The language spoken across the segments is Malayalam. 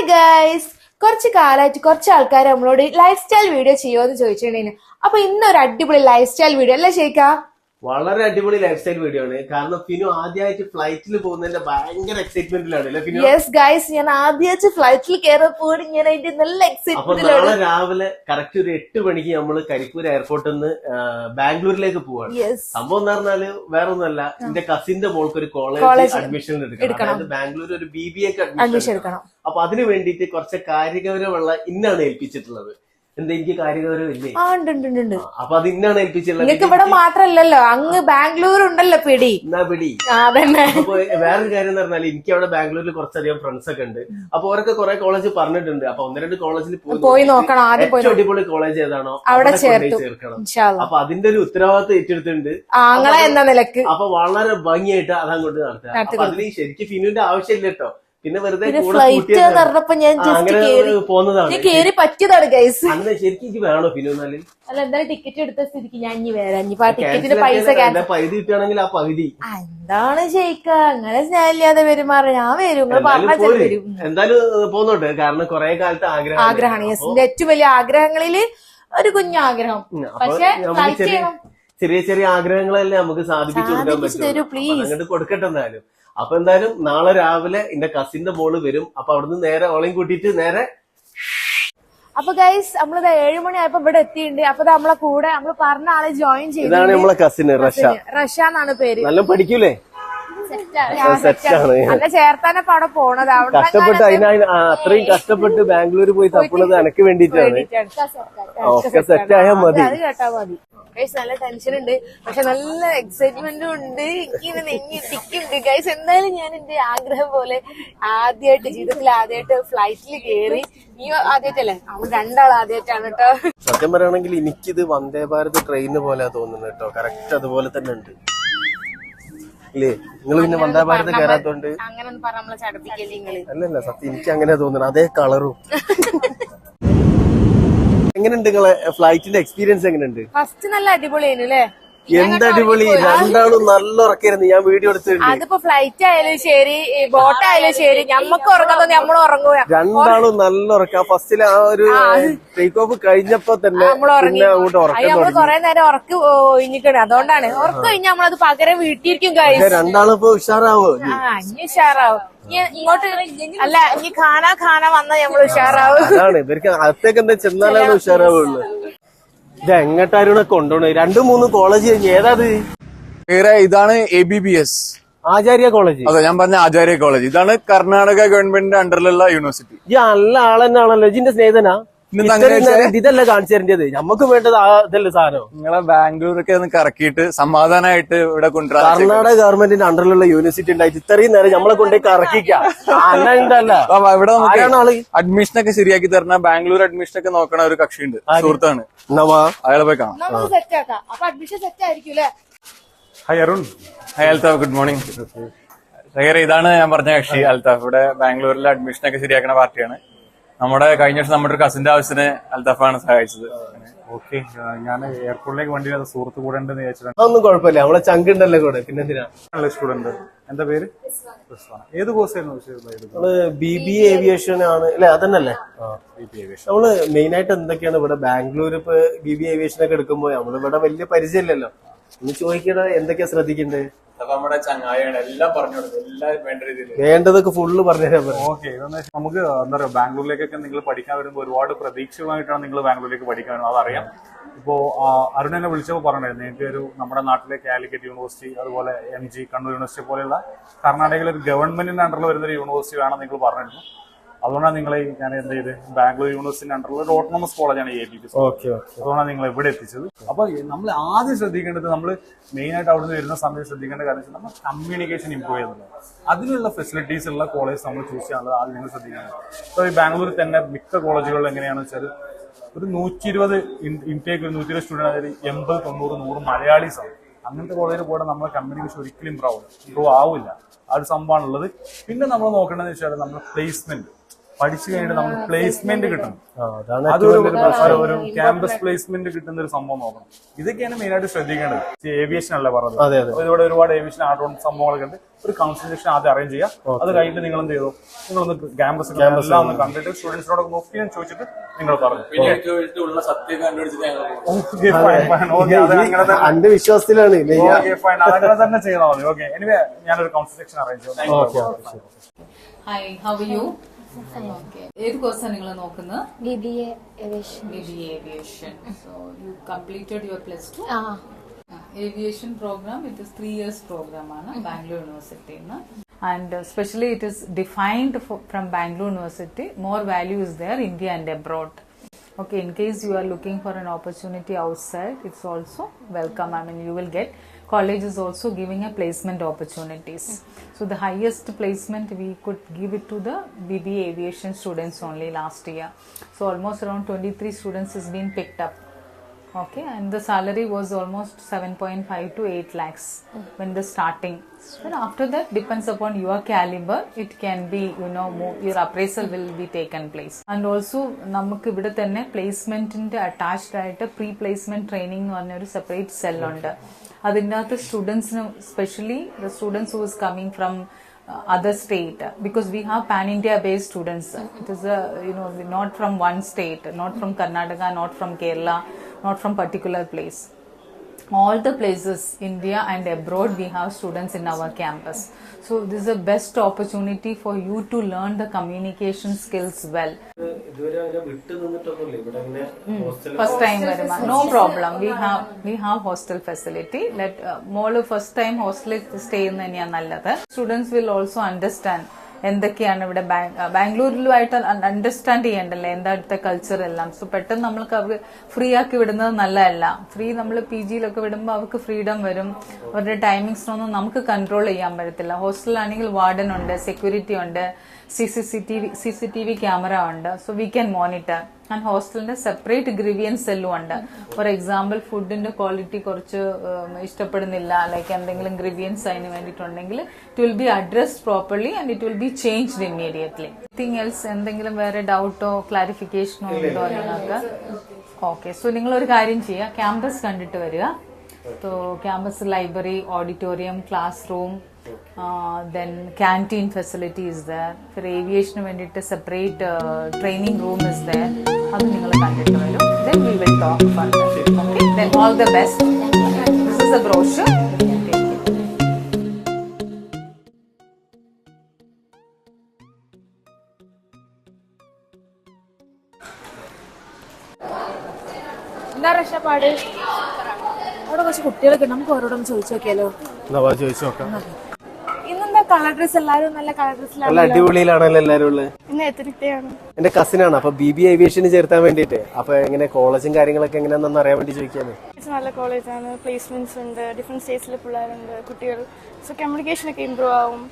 ഹായ് ഗൈസ് കുറച്ച് കാലമായിട്ട് കുറച്ച് ആൾക്കാർ നമ്മളോട് ലൈഫ് സ്റ്റൈൽ വീഡിയോ ചെയ്യുമോ എന്ന് ചോദിച്ചിട്ടുണ്ടെങ്കിൽ അപ്പൊ ഇന്നൊരു അടിപൊളി ലൈഫ് സ്റ്റൈൽ വീഡിയോ അല്ലേ ഷെയ്ക്ക വളരെ അടിപൊളി ലൈഫ് സ്റ്റൈൽ വീഡിയോ ആണ്. കാരണം ഫിനു ആദ്യമായിട്ട് ഫ്ലൈറ്റിൽ പോകുന്നതിന്റെ ഭയങ്കര എക്സൈറ്റ്മെന്റിലാണ് യെസ് ഗൈസ് ഞാൻ ആദ്യമായിട്ട് ഫ്ലൈറ്റിൽ കയറിയപ്പോൾ ഞാൻ അതിന്റെ നല്ല എക്സൈറ്റ്മെന്റ് നാളെ രാവിലെ കറക്റ്റ് ഒരു എട്ട് മണിക്ക് നമ്മൾ കരിപ്പൂർ എയർപോർട്ടിൽ നിന്ന് ബാംഗ്ലൂരിലേക്ക് പോവാണ്. സംഭവം എന്ന് പറഞ്ഞാൽ വേറെ ഒന്നല്ല എന്റെ കസിന്റെ മോൾക്ക് ഒരു കോളേജ് അഡ്മിഷൻ എടുക്കണം. അതായത് ബാംഗ്ലൂർ ഒരു ബി ബി എക്ക് അഡ്മിഷൻ അഡ്മിഷൻ എടുക്കണം. അപ്പൊ അതിനു വേണ്ടിയിട്ട് കുറച്ച് കാര്യഗൗരവമുള്ള ഇന്നാണ് ഏൽപ്പിച്ചിട്ടുള്ളത്. നിങ്ങൾക്ക് ഇവിടെ മാത്രല്ലല്ലോ. അങ്ങ് ബാംഗ്ലൂർ ഉണ്ടല്ലോ പിടി? പിടി അതന്നെ. വേറൊരു കാര്യം എന്ന് പറഞ്ഞാൽ എനിക്ക് അവിടെ ബാംഗ്ലൂരിൽ കുറച്ചധികം ഫ്രണ്ട്സ് ഒക്കെ ഉണ്ട്. അപ്പൊ അവരൊക്കെ കുറെ കോളേജ് പറഞ്ഞിട്ടുണ്ട്. അപ്പൊ ഒന്ന് രണ്ട് കോളേജിൽ പോയി നോക്കണം ആദ്യം പോയി അടിപൊളി കോളേജ് ഏതാണോ അവിടെ. ചേർക്കണം. അപ്പൊ അതിന്റെ ഒരു ഉത്തരവാദിത്തം ഏറ്റെടുത്തിട്ടുണ്ട്. ആങ്ങളെ എന്ന നിലയ്ക്ക്. അപ്പൊ വളരെ ഭംഗിയായിട്ട് അതങ്ങോട്ട് നടത്തുക. അപ്പൊ അതിന് ശരിക്കും ഫിനുവിന്റെ ആവശ്യമില്ല കേട്ടോ. പിന്നെ വെറുതെ കൂടെ ഫ്ലൈറ്റ്. പറഞ്ഞപ്പോ ഞാൻ ജസ്റ്റ് കേറി. പോകുന്നതാണ് ഞാൻ കേറി പറ്റിയതാണ് ഗൈസ് അന്ന് ശരിക്കും എനിക്ക് വേണോ പിന്നെ എന്നാൽ? അല്ല എന്തായാലും ടിക്കറ്റ് എടുത്ത സ്ഥിതിക്ക് ഞാൻ ഇനി വരാം ഇനിയിപ്പോ ആ ടിക്കറ്റിന്റെ പൈസ പകുതി കിട്ടുകയാണെങ്കിൽ ആ പകുതി. എന്താണ് ജയിക്ക അങ്ങനെ സ്നേഹമില്ലാതെ പെരുമാറ ഞാൻ വരും. നിങ്ങൾ എന്തായാലും പറഞ്ഞാൽ. വരും. എന്തായാലും പോന്നോട്ടെ. കാരണം കുറെ കാലത്ത് ആഗ്രഹം ആഗ്രഹമാണ് ഏറ്റവും വലിയ ആഗ്രഹങ്ങളിൽ ഒരു കുഞ്ഞാഗ്രഹം. പക്ഷേ പക്ഷെ ചെറിയ ചെറിയ ആഗ്രഹങ്ങളല്ലേ നമുക്ക് സാധിപ്പിച്ചു കൊടുക്കാൻ പറ്റും അങ്ങോട്ട് കൊടുക്കട്ടെ എന്തായാലും. അപ്പൊ എന്തായാലും നാളെ രാവിലെ എന്റെ കസിന്റെ മോൾ വരും. അപ്പൊ അവിടുന്ന് നേരെ ഓളയും കൂട്ടിയിട്ട് നേരെ അപ്പൊ ഗൈസ് നമ്മളിത് ഏഴുമണി ആയപ്പോ ഇവിടെ എത്തിയിട്ടുണ്ട്. അപ്പൊ നമ്മളെ കൂടെ നമ്മൾ പറഞ്ഞ ആളെ ജോയിൻ ചെയ്തു ഇതാണ് നമ്മളെ കസിന് റഷ. റഷ എന്നാണ് പേര്. നല്ല പഠിക്കൂലേ? ആണ്. അല്ല ചേർത്താനപ്പോ അവിടെ പോണത്. കഷ്ടപ്പെട്ട് അതിനായി ആ, അത്രയും കഷ്ടപ്പെട്ട് ബാംഗ്ലൂർ പോയി തപ്പുന്നത് എനക്ക് വേണ്ടിട്ടാണ് ഒക്കെ ആയാ മതി. അത് കേട്ടാ മതി. ഗൈസ് നല്ല ടെൻഷൻ ഉണ്ട്. പക്ഷെ നല്ല എക്സൈറ്റ്മെന്റും ഉണ്ട്. എനിക്ക് നെഞ്ഞി ടിക്കുണ്ട് ഗൈസ് എന്തായാലും ഞാൻ എന്റെ ആഗ്രഹം പോലെ ആദ്യമായിട്ട് ജീവിതത്തിൽ ആദ്യമായിട്ട് ഫ്ലൈറ്റിൽ കയറി നീ ആദ്യമായിട്ടല്ലേ അവൻ രണ്ടാൾ ആദ്യമായിട്ടാണ് കേട്ടോ. സത്യം പറയുകയാണെങ്കിൽ എനിക്കിത് വന്ദേ ഭാരത് ട്രെയിന് പോലെ തോന്നുന്നു കേട്ടോ. കറക്റ്റ് അതുപോലെ തന്നെ ഉണ്ട്. ഇല്ലേ? നിങ്ങൾ പിന്നെ വന്ദേ ഭാരത് കയറാത്തോണ്ട് അല്ലല്ല സത്യം എനിക്ക് അങ്ങനെ തോന്നുന്നു അതേ കളറും. എങ്ങനെയുണ്ട് നിങ്ങളെ ഫ്ലൈറ്റിന്റെ എക്സ്പീരിയൻസ് എങ്ങനെയുണ്ട്? ഫസ്റ്റ് നല്ല അടിപൊളിയായിരുന്നു അല്ലേ എന്ത് അടിപൊളി? രണ്ടാളും നല്ല ഉറക്കായിരുന്നു ഞാൻ വീഡിയോ എടുത്തിട്ടുണ്ട്. അതിപ്പോ ഫ്ലൈറ്റ് ആയാലും ശരി ബോട്ട് ആയാലും ശരി ഞമ്മക്ക് ഉറങ്ങാതെ നമ്മൾ ഉറങ്ങുക. രണ്ടാളും നല്ല ഉറക്ക. ഫസ്റ്റിൽ ആ ഒരു ടേക്ക് ഓഫ് കഴിഞ്ഞപ്പോ തന്നെ നമ്മൾ ഉറങ്ങി പിന്നെ അങ്ങോട്ട് ഉറക്കം കൊറേ നേരം ഉറക്ക് ഒഴിഞ്ഞിക്കണേ. അതുകൊണ്ടാണ്. ഉറക്കം കഴിഞ്ഞ നമ്മളത് പകരം വീട്ടിയിരിക്കും കഴിഞ്ഞു രണ്ടാളും ഇപ്പൊ ഉഷാറാവോ? ആ ഇനി ഉഷാറാവും. ഇങ്ങോട്ട് അല്ല ഇനി ഖാന ഖാന വന്നാ നമ്മൾ ഉഷാറാവും. അതാണ്. ഇവർക്ക് അകത്തേക്ക് എന്താ ചെന്നാലാണ് ഉഷാറാവുള്ളൂ. ഇത് എങ്ങട്ടാരൂടെ കൊണ്ടുപോണേ? രണ്ടു മൂന്ന് കോളേജ് കഴിഞ്ഞ്. ഏതാത് വേറെ ഇതാണ് A B B S Acharya college അതെ ഞാൻ പറഞ്ഞ ആചാര്യ കോളേജ് ഇതാണ് കർണാടക ഗവൺമെന്റിന്റെ അണ്ടറിലുള്ള യൂണിവേഴ്സിറ്റി ഈ നല്ല ആളെന്നാണല്ലോ. ഇതിന്റെ സ്നേഹിതനാ? ഇതല്ല കാണിച്ചു തരേണ്ടത് നമുക്ക് വേണ്ടത് ആ ഇതല്ലേ സാധനം. നിങ്ങളെ ബാംഗ്ലൂരൊക്കെ ഒന്ന് കറക്കിയിട്ട് സമാധാനമായിട്ട് ഇവിടെ കൊണ്ടുവരാം കർണാടക ഗവൺമെന്റിന്റെ അണ്ടറിലുള്ള യൂണിവേഴ്സിറ്റി ഉണ്ടായിട്ട് ഇത്രയും നേരം നമ്മളെ കൊണ്ടുപോയി കറക്കിക്കാം. അല്ല അപ്പൊ ഇവിടെ നമുക്ക് അഡ്മിഷൻ ഒക്കെ ശരിയാക്കി തരണ. ബാംഗ്ലൂർ അഡ്മിഷൻ ഒക്കെ നോക്കണ ഒരു കക്ഷി ഉണ്ട് സുഹൃത്താണ്. നവാ അയാളെ പോയി കാണാം. നമുക്ക് സെറ്റ് ആക്കാം. അഡ്മിഷൻ സെറ്റ് ആയിരിക്കും അല്ലേ? Hi Arun hi Altaf good morning Shaheer ഇതാണ് ഞാൻ പറഞ്ഞ കക്ഷി അൽതാഫ് ഇവിടെ ബാംഗ്ലൂരിലെ അഡ്മിഷൻ ഒക്കെ ശരിയാക്കുന്ന പാർട്ടിയാണ്. നമ്മുടെ കഴിഞ്ഞ വർഷം നമ്മുടെ ഒരു കസിന്റെ ആവശ്യത്തിന് അൽതഫാണ് സഹായിച്ചത്. ഓക്കെ ഞാൻ എയർപോർട്ടിലേക്ക് വണ്ടി അത് സുഹൃത്ത് കൂടെ ഉണ്ടെന്ന് ചോദിച്ചിട്ടുണ്ട് അതൊന്നും കുഴപ്പമില്ല നമ്മളെ ചങ്കുണ്ടല്ലോ കൂടെ പിന്നെ സ്റ്റുഡന്റ് എന്താ പേര്. ഏത് കോഴ്സ് ആയിരുന്നു ചെയ്തത്? നമ്മൾ ബി ബി ഏവിയേഷൻ ആണ്. അല്ലെ അതന്നല്ലേ നമ്മൾ മെയിൻ ആയിട്ട് എന്തൊക്കെയാണ് ഇവിടെ ബാംഗ്ലൂർ ഇപ്പൊ ബി ബി ഏവിയേഷൻ ഒക്കെ എടുക്കുമ്പോ നമ്മളിവിടെ വലിയ പരിചയമില്ലല്ലോ. ഒന്ന് ചോദിക്കണ എന്തൊക്കെയാ ശ്രദ്ധിക്കണ്ടേ അപ്പൊ നമ്മുടെ ചങ്ങായാണ് എല്ലാം പറഞ്ഞു കൊടുക്കും എല്ലാം വേണ്ട രീതിയിൽ. വേണ്ടതൊക്കെ ഫുള്ള് പറഞ്ഞുതരാൻ പറ്റും. ഓക്കെ നമുക്ക് എന്താ പറയുക ബാംഗ്ലൂരിലേക്കൊക്കെ നിങ്ങൾ പഠിക്കാൻ വരുമ്പോൾ ഒരുപാട് പ്രതീക്ഷകളുമായിട്ടാണ് നിങ്ങൾ ബാംഗ്ലൂരിലേക്ക് പഠിക്കാൻ വരുന്നത്. അതറിയാം. ഇപ്പോ അരുൺ എന്നെ വിളിച്ചപ്പോൾ പറഞ്ഞായിരുന്നു എനിക്ക് ഒരു നമ്മുടെ നാട്ടിലെ കാലിക്കറ്റ് യൂണിവേഴ്സിറ്റി അതുപോലെ എം ജി കണ്ണൂർ യൂണിവേഴ്സിറ്റി പോലെയുള്ള കർണാടകയിലെ ഒരു ഗവൺമെന്റിന്റെ അണ്ടറിൽ വരുന്ന ഒരു യൂണിവേഴ്സിറ്റി വേണം നിങ്ങൾ പറഞ്ഞിരുന്നു. അതുകൊണ്ടാണ് നിങ്ങളെ ഞാൻ എന്ത് ചെയ്ത്? ബാംഗ്ലൂർ യൂണിവേഴ്സിറ്റി അണ്ടർ ഒരു ഓട്ടോണമസ് കോളേജാണ് എ ബി പി അതുകൊണ്ടാണ് നിങ്ങൾ ഇവിടെ എത്തിച്ചത്. അപ്പൊ നമ്മൾ ആദ്യം ശ്രദ്ധിക്കേണ്ടത് നമ്മൾ മെയിൻ ആയിട്ട് അവിടുന്ന് വരുന്ന സമയത്ത് ശ്രദ്ധിക്കേണ്ട കാര്യം വെച്ചാൽ നമ്മൾ കമ്മ്യൂണിക്കേഷൻ ഇമ്പ്രൂവ് ചെയ്യുന്നത്. അതിനുള്ള ഫെസിലിറ്റീസ് ഉള്ള കോളേജ് നമ്മൾ ചൂസ് ചെയ്യാനുള്ളത് ആദ്യം നിങ്ങൾ ശ്രദ്ധിക്കണം ഇപ്പോൾ ഈ ബാംഗ്ലൂരിൽ തന്നെ മിക്ക കോളേജുകളിൽ എങ്ങനെയാണെന്ന് വെച്ചാൽ ഒരു നൂറ്റി ഇരുപത് ഇൻടേക്ക് ഒരു നൂറ്റി ഇരുപത് സ്റ്റുഡന്റ് അതായത് എൺപത് തൊണ്ണൂറ് നൂറ് മലയാളീസ് ആണ്. അങ്ങനത്തെ കോളേജിൽ പോയിട്ട് നമ്മളെ കമ്മ്യൂണിക്കേഷൻ ഒരിക്കലും ഇമ്പ്രൂവ് ആവും ഇമ്പ്രൂവ് ആവില്ല. ആ ഒരു സംഭവമാണുള്ളത് പിന്നെ നമ്മൾ നോക്കേണ്ടതെന്ന് വെച്ചാൽ നമ്മുടെ പ്ലേസ്മെന്റ് പഠിച്ചു കഴിഞ്ഞിട്ട് നമുക്ക് പ്ലേസ്മെന്റ് കിട്ടും അതാണ് അതൊരു ഒരു ക്യാമ്പസ് പ്ലേസ്മെന്റ് കിട്ടുന്ന ഒരു സംഭവം നോക്കണം. ഇതൊക്കെയാണ് മെയിൻ ആയിട്ട് ശ്രദ്ധിക്കേണ്ടത്. ഏവിയേഷൻ അല്ല പറഞ്ഞത്? ഇവിടെ ഒരുപാട് ഏവിയേഷൻ ഓൺ സംഭവങ്ങളൊക്കെ ഉണ്ട്. ഒരു കൺസൾട്ടേഷൻ ആദ്യം അറേഞ്ച് ചെയ്യുക അത് കഴിഞ്ഞിട്ട് നിങ്ങൾ എന്ത് ചെയ്തു? നിങ്ങളൊന്ന് ക്യാമ്പസ് എല്ലാം ഒന്ന് കണ്ടിട്ട് സ്റ്റുഡൻസിനോട് നോക്കി ചോദിച്ചിട്ട് നിങ്ങൾ പറഞ്ഞു. അത്. അങ്ങനെ തന്നെ. വിശ്വാസത്തിലാണ് ചെയ്താൽ മതി. ഓക്കെ എനിവേ ഞാനൊരു കൺസൾട്ടേഷൻ അറേഞ്ച് ചെയ്യാം ഹായ് ഹൗ യു ഏത് കോഴ്സാണ് നിങ്ങൾ നോക്കുന്നത്? B B A aviation B B aviation so you completed your plus two ah. Aviation program it is three years program ആണ് ബാംഗ്ലൂർ യൂണിവേഴ്സിറ്റിയിൽ നിന്ന് and specially it is defined from Bangalore university more value is there India and abroad Okay, in case you are looking for an opportunity outside, it's also welcome. I mean, you will get college is also giving a placement opportunities. So the highest placement we could give it to the BBA aviation students only last year. So almost around 23 students has been picked up. Okay, and the salary was almost 7.5 to 8 lakhs when the starting. Then after that depends upon your caliber. It can be, you know, more, your appraisal will be taken place. And also നമുക്ക് ഇവിടെ തന്നെ പ്ലേസ്മെന്റിന്റെ അറ്റാച്ച്ഡ് ആയിട്ട് പ്രീ പ്ലേസ്മെന്റ് ട്രെയിനിങ് എന്ന് പറഞ്ഞ ഒരു സെപ്പറേറ്റ് സെൽ ഉണ്ട് അതിൻ്റെ അകത്ത് സ്റ്റുഡൻസിന് specially the students who is coming from uh, other state because we have pan india based students it is a you know not from one state not from karnataka not from kerala not from particular place all the places india and abroad we have students in our campus so this is a best opportunity for you to learn the communication skills well first time varuma no problem we have we have hostel facility let uh, മോൾ ഫസ്റ്റ് ടൈം ഹോസ്റ്റലിൽ സ്റ്റേ ചെയ്യുന്നത് തന്നെയാണ് നല്ലത് സ്റ്റുഡൻസ് വിൽ ഓൾസോ അണ്ടർസ്റ്റാൻഡ് എന്തൊക്കെയാണ് ഇവിടെ ബാംഗ്ലൂരിലുമായിട്ട് അണ്ടർസ്റ്റാൻഡ് ചെയ്യണ്ടല്ലേ? എന്താ ഇവിടുത്തെ കൾച്ചർ എല്ലാം? സോ പെട്ടെന്ന് നമ്മൾക്ക് അവർ ഫ്രീ ആക്കി വിടുന്നത് നല്ലതല്ല. ഫ്രീ നമ്മൾ പി ജിയിലൊക്കെ വിടുമ്പോൾ അവർക്ക് ഫ്രീഡം വരും. അവരുടെ ടൈമിങ്സിനൊന്നും നമുക്ക് കൺട്രോൾ ചെയ്യാൻ പറ്റത്തില്ല. ഹോസ്റ്റലിലാണെങ്കിൽ വാർഡൻ ഉണ്ട് സെക്യൂരിറ്റി ഉണ്ട് C C C T V C C T V camera ഉണ്ട്. So we can monitor and ഹോസ്റ്റലിന്റെ separate grievance സെല്ലും ഉണ്ട്. ഫോർ എക്സാമ്പിൾ ഫുഡിന്റെ ക്വാളിറ്റി കുറച്ച് ഇഷ്ടപ്പെടുന്നില്ല. ലൈക്ക് എന്തെങ്കിലും ഗ്രിവിയൻസ് അതിന് വേണ്ടിയിട്ടുണ്ടെങ്കിൽ it will be addressed properly and it will be changed immediately thing else എന്തെങ്കിലും വേറെ ഡൗട്ടോ ക്ലാരിഫിക്കേഷനോ ഉണ്ടോ നിങ്ങൾക്ക്? ഓക്കെ സോ നിങ്ങൾ ഒരു കാര്യം ചെയ്യുക ക്യാമ്പസ് കണ്ടിട്ട് വരിക. तो auditorium classroom uh, then canteen facility is there for aviation വേണ്ടിയിട്ട് separate training room is there അത് നിങ്ങൾ കണ്ടിട്ട് വരും then we will talk further okay then all the best this is a brochure you can അവിടെ കുറച്ച് കുട്ടികളൊക്കെ. നമുക്ക് ഓരോടൊന്ന് ചോദിച്ചു നോക്കിയാലോ? ചോദിച്ചു നോക്കാം. ഇന്നെന്താ കളർ ഡ്രസ് എല്ലാരും നല്ല കളർ ഡ്രസ്സിലാണ് നല്ല അടിപൊളിയിലാണല്ലോ എല്ലാരും ഉള്ളത്. ഇന്ന് എത്രയാണ് എന്റെ കസിനാണ് അപ്പൊ ബി ബി ഏവിയേഷന് ചേർത്താൻ വേണ്ടിട്ട് അപ്പൊ എങ്ങനെ കോളേജും കാര്യങ്ങളൊക്കെ എങ്ങനെയാണെന്ന് അറിയാൻ വേണ്ടി ചോദിക്കാന് നല്ല കോളേജാണ് പ്ലേസ്മെന്റ്സ് ഉണ്ട്. ഡിഫറെന്റ് സ്റ്റേറ്റ്സിലെ പിള്ളേരുണ്ട്. കുട്ടികൾ. സോ കമ്മ്യൂണിക്കേഷൻ ഒക്കെ ഇമ്പ്രൂവ് ആവും.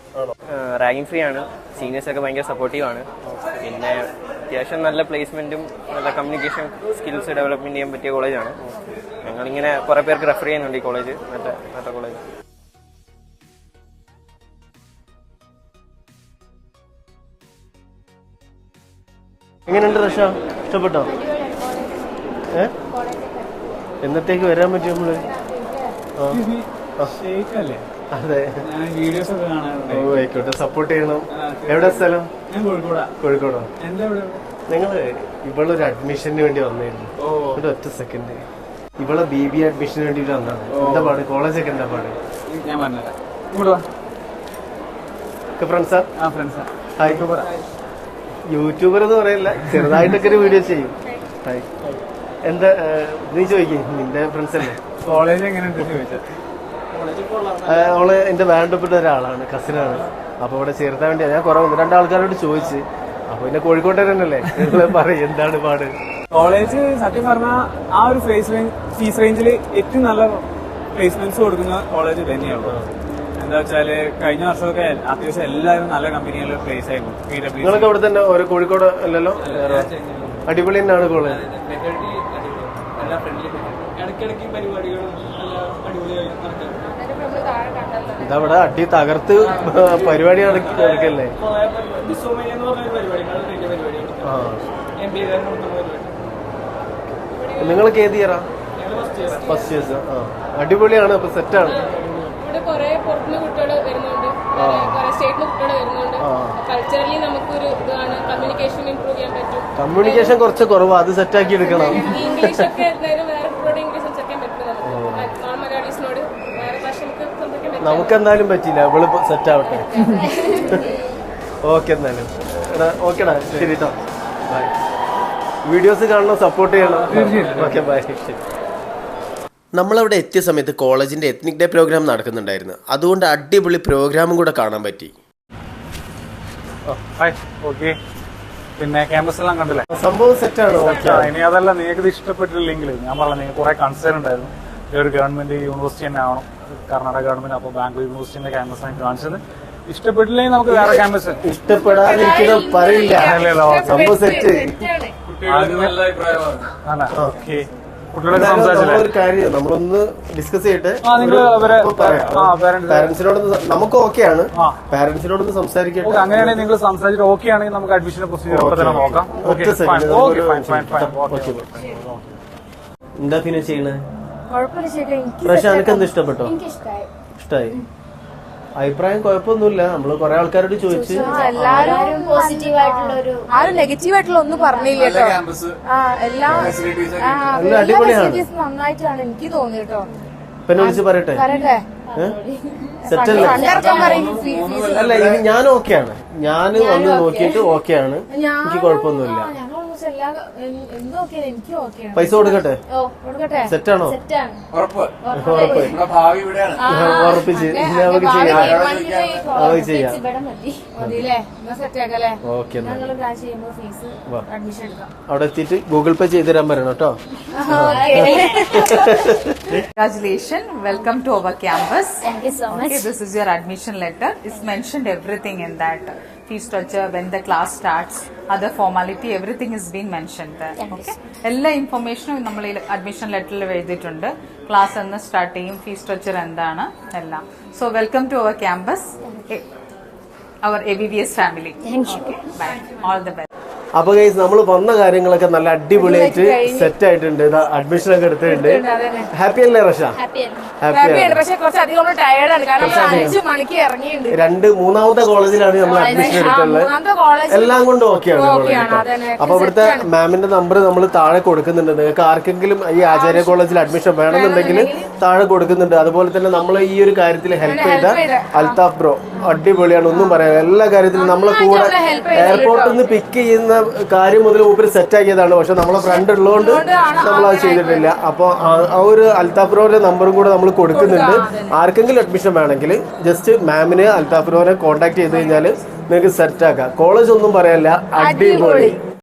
റാഗിംഗ് ഫ്രീ ആണ്. സീനിയേഴ്സ് ഒക്കെ ഭയങ്കര സപ്പോർട്ടീവ് ആണ്. പിന്നെ അത്യാവശ്യം നല്ല പ്ലേസ്മെന്റും നല്ല കമ്മ്യൂണിക്കേഷൻ സ്കിൽസ് ഡെവലപ്മെന്റ് ചെയ്യാൻ പറ്റിയ കോളേജാണ് ഞങ്ങൾ ഇങ്ങനെ കുറെ പേർക്ക് റെഫർ ചെയ്യുന്നുണ്ട് ഈ കോളേജ് നല്ല നല്ല കോളേജ് എങ്ങനെയുണ്ട് റഷ? ഇഷ്ടപ്പെട്ടോ? ഏ? എന്നത്തേക്ക് വരാൻ പറ്റും നമ്മൾ. അതെ. വീഡിയോസ് ഒക്കെ കാണാറുണ്ട്. ഓ ആയിക്കോട്ടെ. സപ്പോർട്ട് ചെയ്യണം. എവിടെ സ്ഥലം? ഞാൻ കോഴിക്കോടാ. കോഴിക്കോടോ? എന്താ ഇവിടെ? ഞങ്ങൾ ഇവളൊരു അഡ്മിഷന് വേണ്ടി വന്നായിരുന്നു ഒരു ഒറ്റ സെക്കൻഡ് ഇവളെ ബി ബി അഡ്മിഷന് വേണ്ടി വന്നതാണ്. എന്താ പാട്? കോളേജൊക്കെ എന്താ പാട്? ഞാൻ പറഞ്ഞുതരാം. ഇങ്ങോട്ട് വാ. ഫ്രണ്ട്സാ ആ? ഫ്രണ്ട്സാ ഹായ് യൂട്യൂബർ എന്ന് പറയില്ല. ചെറുതായിട്ടൊക്കെ ഒരു വീഡിയോ ചെയ്യും. ഹായ് എന്താ നീ ചോദിക്കേ. നിന്റെ ഫ്രണ്ട്സ് അല്ലേ? കോളേജ് എങ്ങനെയുണ്ട് ചോദിച്ചാൽ ആ, അവൾ എന്റെ വേണ്ടപ്പെട്ട ഒരാളാണ്. കസിനാണ് അപ്പൊ ഇവിടെ ചേർത്താൻ വേണ്ടിയാ. ഞാൻ കുറെ ഒന്ന് രണ്ടാൾക്കാരോട് ചോദിച്ച്. അപ്പൊ പിന്നെ കോഴിക്കോട്ടുകാരനല്ലേ പറയും എന്താണ് പാട്? കോളേജ് സത്യം പറഞ്ഞാൽ ആ ഒരു ഫേസ് റേഞ്ച് ഫീസ് റേഞ്ചിൽ ഏറ്റവും നല്ല പ്ലേസ്മെന്റ്സ് കൊടുക്കുന്ന കോളേജ് തന്നെയാണ് എന്താ വെച്ചാൽ കഴിഞ്ഞ വർഷമൊക്കെ അത്യാവശ്യം എല്ലാവരും നല്ല കമ്പനികളിൽ പ്ലേസ് ആയിരുന്നു. നിങ്ങൾക്ക് അവിടെ ഇവിടെ തന്നെ ഒരു കോഴിക്കോട് അല്ലല്ലോ? അടിപൊളി തന്നെയാണ് കോളേജ്. ഇടയ്ക്കിടയ്ക്ക് പരിപാടികളും ഇതവിടെ അടി തകർത്ത് പരിപാടി നടക്ക- നടക്കല്ലേ നിങ്ങൾക്ക് ഏത് ഇയറാ ഫസ്റ്റ് ഇയേഴ്സ് ആ. അടിപൊളിയാണ് അപ്പൊ സെറ്റാണ് കമ്മ്യൂണിക്കേഷൻ കുറച്ച് കുറവാ അത് സെറ്റാക്കി എടുക്കണം. ഇംഗ്ലീഷ് ഒക്കെ സംസാരിക്കാൻ പറ്റില്ല നമുക്ക് എന്തായാലും പറ്റില്ല അവൾ സെറ്റ് ആവട്ടെ. ഓക്കെ എന്നാലും. എടാ ഓക്കെടാ. ശരി കേട്ടോ ബൈ വീഡിയോസ് കാണണം സപ്പോർട്ട് ചെയ്യണം. ഓക്കെ ബൈ ശരി. നമ്മളവിടെ എത്തിയ സമയത്ത് കോളേജിന്റെ എത്നിക് ഡേ പ്രോഗ്രാം നടക്കുന്നുണ്ടായിരുന്നു. അതുകൊണ്ട് അടിപൊളി പ്രോഗ്രാമും കൂടെ കാണാൻ പറ്റി. പിന്നെ ക്യാമ്പസ് എല്ലാം കണ്ടില്ലേ? സംഭവം സെറ്റാണ് ഓക്കെ. ഇനി അതല്ല നിങ്ങൾക്ക് ഇത് ഇഷ്ടപ്പെട്ടില്ലെങ്കിൽ ഞാൻ പറഞ്ഞ നിങ്ങൾക്ക് കുറെ കൺസേൺ ഉണ്ടായിരുന്നു. ഈ ഒരു ഗവൺമെന്റ് യൂണിവേഴ്സിറ്റി തന്നെ ആവണം. കർണാടക ഗവൺമെന്റ് അപ്പോൾ ബാംഗ്ലൂർ യൂണിവേഴ്സിറ്റിന്റെ ക്യാമ്പസ് ആയി കാണിച്ചത്. ഇഷ്ടപ്പെട്ടില്ലെങ്കിൽ നമുക്ക് വേറെ ക്യാമ്പസ് ഇഷ്ടപ്പെടാതിരിക്കണം പറയില്ല. നമ്മളൊന്ന് ഡിസ്കസ് ചെയ്തിട്ട് പാരന്റ്സിനോടൊന്ന് നമുക്ക് ഓക്കെയാണ് പാരന്റ്സിനോട് സംസാരിക്കട്ടെ. അങ്ങനെയാണെങ്കിൽ നിങ്ങൾ സംസാരിച്ചിട്ട് ഓക്കെ ആണെങ്കിൽ നമുക്ക് അഡ്മിഷൻ പ്രൊസീജിയർ നോക്കാം. എന്താ പിന്നെ ചെയ്യണേ? പക്ഷെ എനിക്ക് എന്ത് ഇഷ്ടപ്പെട്ടോ? ഇഷ്ടായി. അഭിപ്രായം കുഴപ്പമൊന്നുമില്ല. നമ്മൾ കുറെ ആൾക്കാരോട് ചോദിച്ചു എല്ലാരും ആരും നെഗറ്റീവ് ആയിട്ടുള്ള ഒന്നും പറഞ്ഞില്ല കേട്ടോ. ആ എല്ലാ ഫെസിലിറ്റീസ് അടിപൊളിയാണ്. നന്നായിട്ടാണ് എനിക്ക് തോന്നി കേട്ടോ. പിന്നെ വിളിച്ച് പറയട്ടെ? പറയട്ടെ. സെറ്റല്ലേ? അല്ല ഇത് ഞാൻ ഓക്കെയാണ്. ഞാൻ വന്ന് നോക്കിയിട്ട് ഓക്കെയാണ്. എനിക്ക് കുഴപ്പമൊന്നുമില്ല. പൈസ കൊടുക്കട്ടെ? ഓ കൊടുക്കട്ടെ. സെറ്റാണോ ഉറപ്പിച്ച് നമുക്ക് ചെയ്യാം. നമുക്ക് ചെയ്യാം. ഓക്കെ എന്നാ ഞങ്ങൾ ചെയ്യുമ്പോൾ ഫീസ് അഡ്മിഷൻ എടുക്കാം. അവിടെ എത്തിയിട്ട് ഗൂഗിൾ പേ ചെയ്ത് തരാൻ പറയണം കേട്ടോ. Congratulation welcome to our campus this is your admission letter is mentioned everything in letter. Fee structure, when the class starts, other formality, everything is being mentioned there. Okay. എല്ലാ ഇൻഫർമേഷനും നമ്മൾ ഈ അഡ്മിഷൻ ലെറ്ററിൽ എഴുതിയിട്ടുണ്ട് ക്ലാസ് എന്ന് സ്റ്റാർട്ട് ചെയ്യും ഫീ സ്ട്രക്ചർ എന്താണ് എല്ലാം so welcome to our campus our A B B S family bye all the best അപ്പൊ ഗൈസ് നമ്മൾ വന്ന കാര്യങ്ങളൊക്കെ നല്ല അടിപൊളിയായിട്ട് സെറ്റ് ആയിട്ടുണ്ട്. അഡ്മിഷൻ ഒക്കെ എടുത്തിട്ടുണ്ട്. ഹാപ്പി അല്ലേ റഷ? രണ്ട് മൂന്നാമത്തെ കോളേജിലാണ് നമ്മൾ അഡ്മിഷൻ എടുത്തുള്ളത് എല്ലാം കൊണ്ടും ഓക്കെയാണ്. അപ്പൊ ഇവിടുത്തെ മാമിന്റെ നമ്പർ നമ്മൾ താഴെ കൊടുക്കുന്നുണ്ട്. നിങ്ങൾക്ക് ആർക്കെങ്കിലും ഈ ആചാര്യ കോളേജിൽ അഡ്മിഷൻ വേണമെന്നുണ്ടെങ്കിൽ താഴെ കൊടുക്കുന്നുണ്ട്. അതുപോലെ തന്നെ നമ്മൾ ഈ ഒരു കാര്യത്തിൽ ഹെൽപ്പ് ചെയ്ത അൽതാഫ് ബ്രോ അടിപൊളിയാണ്. ഒന്നും പറയാൻ എല്ലാ കാര്യത്തിലും നമ്മളെ കൂടെ എയർപോർട്ടിൽ നിന്ന് പിക്ക് ചെയ്യുന്ന കാര്യം മുതൽ ഊപ്പിൽ സെറ്റ് ആക്കിയതാണ്. പക്ഷെ നമ്മളെ ഫ്രണ്ട് ഉള്ളതുകൊണ്ട് നമ്മൾ അത് ചെയ്തിട്ടില്ല. അപ്പോൾ ആ ഒരു അൽതാഫ്രോറിന്റെ നമ്പറും കൂടെ നമ്മൾ കൊടുക്കുന്നുണ്ട്. ആർക്കെങ്കിലും അഡ്മിഷൻ വേണമെങ്കിൽ ജസ്റ്റ് മാമിനെ അൽതാഫ് ബ്രോനെ കോൺടാക്ട് ചെയ്ത് കഴിഞ്ഞാൽ നിങ്ങൾക്ക് സെറ്റ് ആക്കാം. കോളേജ് ഒന്നും പറയാനില്ല അടിപൊളി.